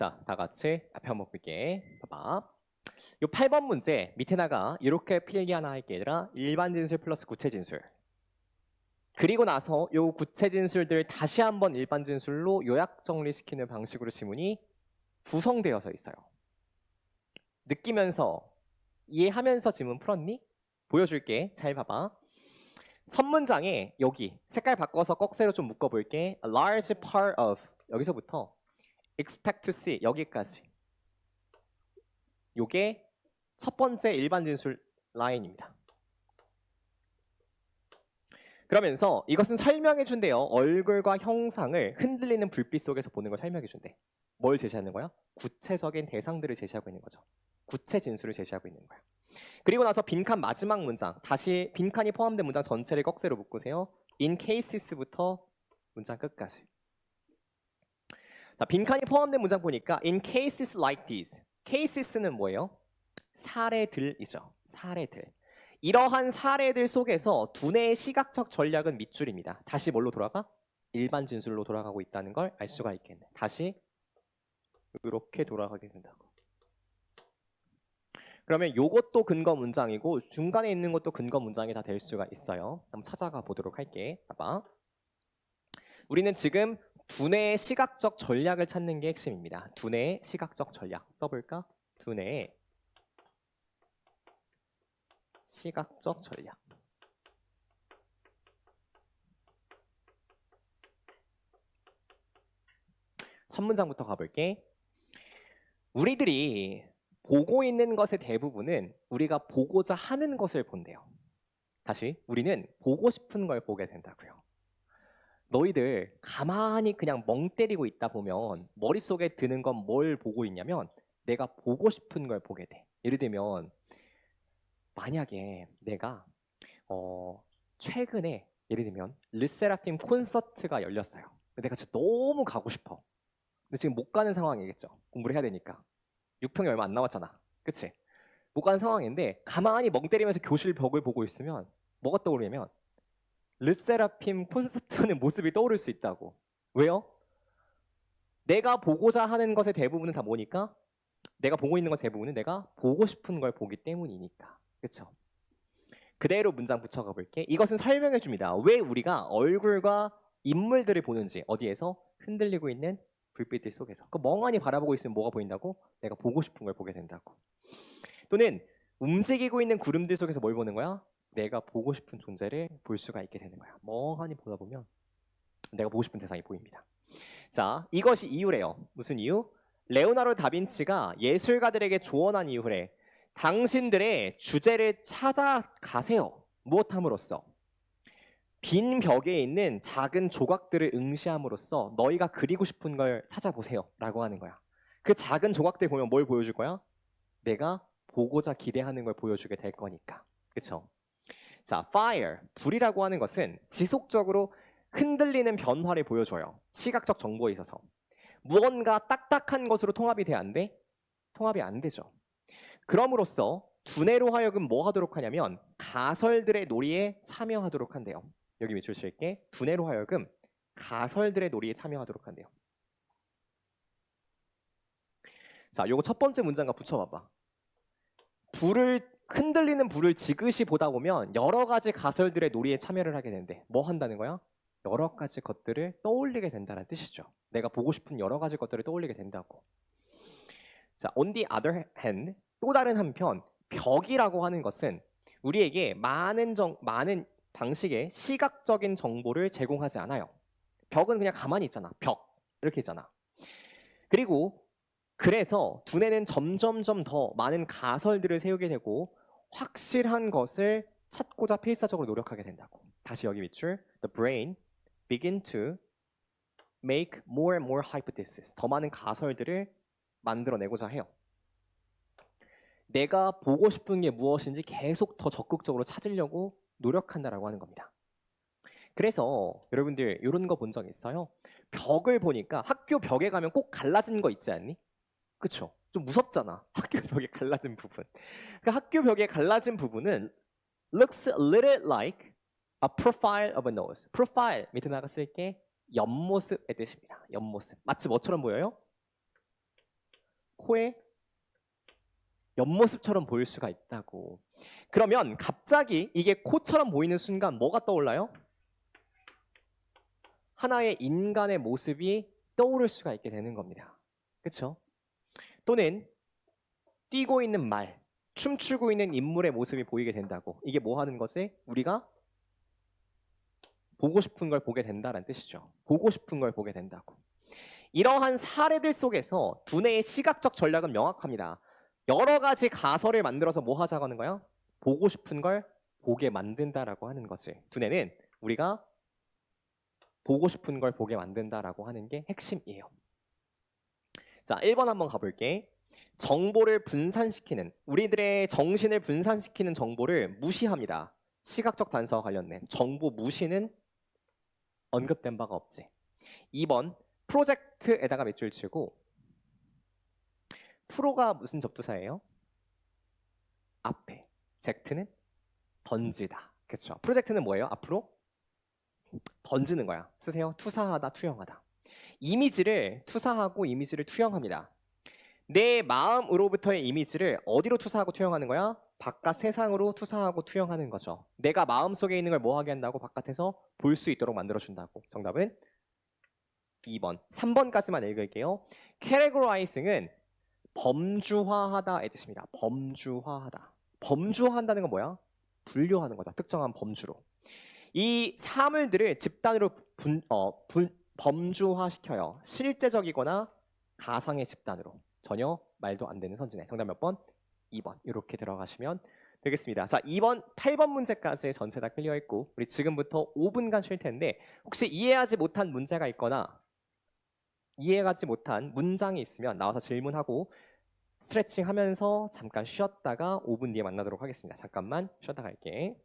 자, 다 같이 한번 볼게. 봐봐. 요 8번 문제 밑에다가 이렇게 필기 하나 할게 얘들아. 일반 진술 플러스 구체 진술. 그리고 나서 요 구체 진술들 다시 한번 일반 진술로 요약 정리시키는 방식으로 지문이 구성되어서 있어요. 느끼면서 이해하면서 지문 풀었니? 보여줄게. 잘 봐봐. 첫 문장에 여기 색깔 바꿔서 꺽쇠로 좀 묶어볼게. A large part of 여기서부터 expect to see 여기까지. 요게 첫 번째 일반 진술 라인입니다. 그러면서 이것은 설명해 준대요. 얼굴과 형상을 흔들리는 불빛 속에서 보는 걸 설명해 준대. 뭘 제시하는 거야? 구체적인 대상들을 제시하고 있는 거죠. 구체 진술을 제시하고 있는 거야. 그리고 나서 빈칸 마지막 문장 다시 빈칸이 포함된 문장 전체를 꺽쇠로 묶으세요. in cases부터 문장 끝까지. 자, 빈칸이 포함된 문장 보니까 in cases like these. cases는 뭐예요? 사례들이죠. 사례들. 이러한 사례들 속에서 두뇌의 시각적 전략은 밑줄입니다. 다시 뭘로 돌아가? 일반 진술로 돌아가고 있다는 걸 알 수가 있겠네. 다시 이렇게 돌아가게 된다고. 그러면 요것도 근거 문장이고 중간에 있는 것도 근거 문장이 다 될 수가 있어요. 한번 찾아가 보도록 할게. 봐봐. 우리는 지금 두뇌의 시각적 전략을 찾는 게 핵심입니다. 두뇌의 시각적 전략 써볼까? 두뇌의 시각적 전략. 첫 문장부터 가볼게. 우리들이 보고 있는 것의 대부분은 우리가 보고자 하는 것을 본대요. 다시 우리는 보고 싶은 걸 보게 된다고요. 너희들 가만히 그냥 멍 때리고 있다 보면 머릿속에 드는 건 뭘 보고 있냐면 내가 보고 싶은 걸 보게 돼. 예를 들면 만약에 내가 어 최근에 예를 들면 르세라핌 콘서트가 열렸어요. 내가 진짜 너무 가고 싶어. 근데 지금 못 가는 상황이겠죠. 공부를 해야 되니까. 6평이 얼마 안 남았잖아. 그치? 못 가는 상황인데 가만히 멍 때리면서 교실 벽을 보고 있으면 뭐가 떠오르냐면 르세라핌 콘서트 하는 모습이 떠오를 수 있다고. 왜요? 내가 보고자 하는 것의 대부분은 다 뭐니까? 내가 보고 있는 것 대부분은 내가 보고 싶은 걸 보기 때문이니까. 그쵸? 그대로 문장 붙여가 볼게. 이것은 설명해 줍니다. 왜 우리가 얼굴과 인물들을 보는지 어디에서 흔들리고 있는 불빛들 속에서 그 멍하니 바라보고 있으면 뭐가 보인다고? 내가 보고 싶은 걸 보게 된다고. 또는 움직이고 있는 구름들 속에서 뭘 보는 거야? 내가 보고 싶은 존재를 볼 수가 있게 되는 거야. 멍하니 보다 보면 내가 보고 싶은 대상이 보입니다. 자, 이것이 이유래요. 무슨 이유? 레오나르도 다빈치가 예술가들에게 조언한 이유래. 당신들의 주제를 찾아가세요. 무엇함으로써? 빈 벽에 있는 작은 조각들을 응시함으로써 너희가 그리고 싶은 걸 찾아보세요. 라고 하는 거야. 그 작은 조각들 보면 뭘 보여줄 거야? 내가 보고자 기대하는 걸 보여주게 될 거니까. 그쵸? 자, fire, 불이라고 하는 것은 지속적으로 흔들리는 변화를 보여줘요. 시각적 정보에 있어서. 무언가 딱딱한 것으로 통합이 돼야 안 돼? 통합이 안 되죠. 그럼으로써 두뇌로 하여금 뭐 하도록 하냐면 가설들의 놀이에 참여하도록 한대요. 여기 밑줄 칠게. 두뇌로 하여금 가설들의 놀이에 참여하도록 한대요. 자, 요거 첫 번째 문장과 붙여봐봐. 불을 흔들리는 불을 지그시 보다 보면 여러 가지 가설들의 놀이에 참여를 하게 되는데 뭐 한다는 거야? 여러 가지 것들을 떠올리게 된다는 뜻이죠. 내가 보고 싶은 여러 가지 것들을 떠올리게 된다고. 자, on the other hand, 또 다른 한편 벽이라고 하는 것은 우리에게 많은 정, 많은 방식의 시각적인 정보를 제공하지 않아요. 벽은 그냥 가만히 있잖아. 벽 이렇게 있잖아. 그리고 그래서 두뇌는 점점점 더 많은 가설들을 세우게 되고 확실한 것을 찾고자 필사적으로 노력하게 된다고. 다시 여기 밑줄. The brain begin to make more and more hypotheses. 더 많은 가설들을 만들어내고자 해요. 내가 보고 싶은 게 무엇인지 계속 더 적극적으로 찾으려고 노력한다라고 하는 겁니다. 그래서 여러분들 이런 거 본 적 있어요? 벽을 보니까 학교 벽에 가면 꼭 갈라진 거 있지 않니? 그쵸? 좀 무섭잖아. 학교 벽에 갈라진 부분. 그 학교 벽에 갈라진 부분은 looks a little like a profile of a nose. profile 밑에 나가 쓸게 옆모습의 뜻입니다. 옆모습. 마치 뭐처럼 보여요? 코의 옆모습처럼 보일 수가 있다고. 그러면 갑자기 이게 코처럼 보이는 순간 뭐가 떠올라요? 하나의 인간의 모습이 떠오를 수가 있게 되는 겁니다. 그렇죠? 또는 뛰고 있는 말, 춤추고 있는 인물의 모습이 보이게 된다고. 이게 뭐 하는 것에 우리가 보고 싶은 걸 보게 된다는 뜻이죠. 보고 싶은 걸 보게 된다고. 이러한 사례들 속에서 두뇌의 시각적 전략은 명확합니다. 여러 가지 가설을 만들어서 뭐 하자고 하는 거예요? 보고 싶은 걸 보게 만든다라고 하는 거지. 두뇌는 우리가 보고 싶은 걸 보게 만든다라고 하는 게 핵심이에요. 자, 1번 한번 가볼게. 정보를 분산시키는 우리들의 정신을 분산시키는 정보를 무시합니다. 시각적 단서와 관련된 정보 무시는 언급된 바가 없지. 2번 프로젝트에다가 몇 줄 치고 프로가 무슨 접두사예요? 앞에 젝트는 던지다. 그렇죠. 프로젝트는 뭐예요? 앞으로 던지는 거야. 쓰세요. 투사하다, 투영하다. 이미지를 투사하고 이미지를 투영합니다. 내 마음으로부터의 이미지를 어디로 투사하고 투영하는 거야? 바깥 세상으로 투사하고 투영하는 거죠. 내가 마음속에 있는 걸 뭐 하게 한다고 바깥에서 볼 수 있도록 만들어 준다고. 정답은 2번. 3번까지만 읽을게요. categorizing은 범주화하다의 뜻입니다. 범주화하다. 범주화한다는 건 뭐야? 분류하는 거다. 특정한 범주로. 이 사물들을 집단으로 분, 어, 분, 범주화시켜요. 실제적이거나 가상의 집단으로. 전혀 말도 안 되는 선진의 정답 몇 번? 2번 이렇게 들어가시면 되겠습니다. 자, 2번, 8번 문제까지 전체 다 클리어했고 우리 지금부터 5분간 쉴 텐데 혹시 이해하지 못한 문제가 있거나 이해하지 못한 문장이 있으면 나와서 질문하고 스트레칭 하면서 잠깐 쉬었다가 5분 뒤에 만나도록 하겠습니다. 잠깐만 쉬었다 갈게.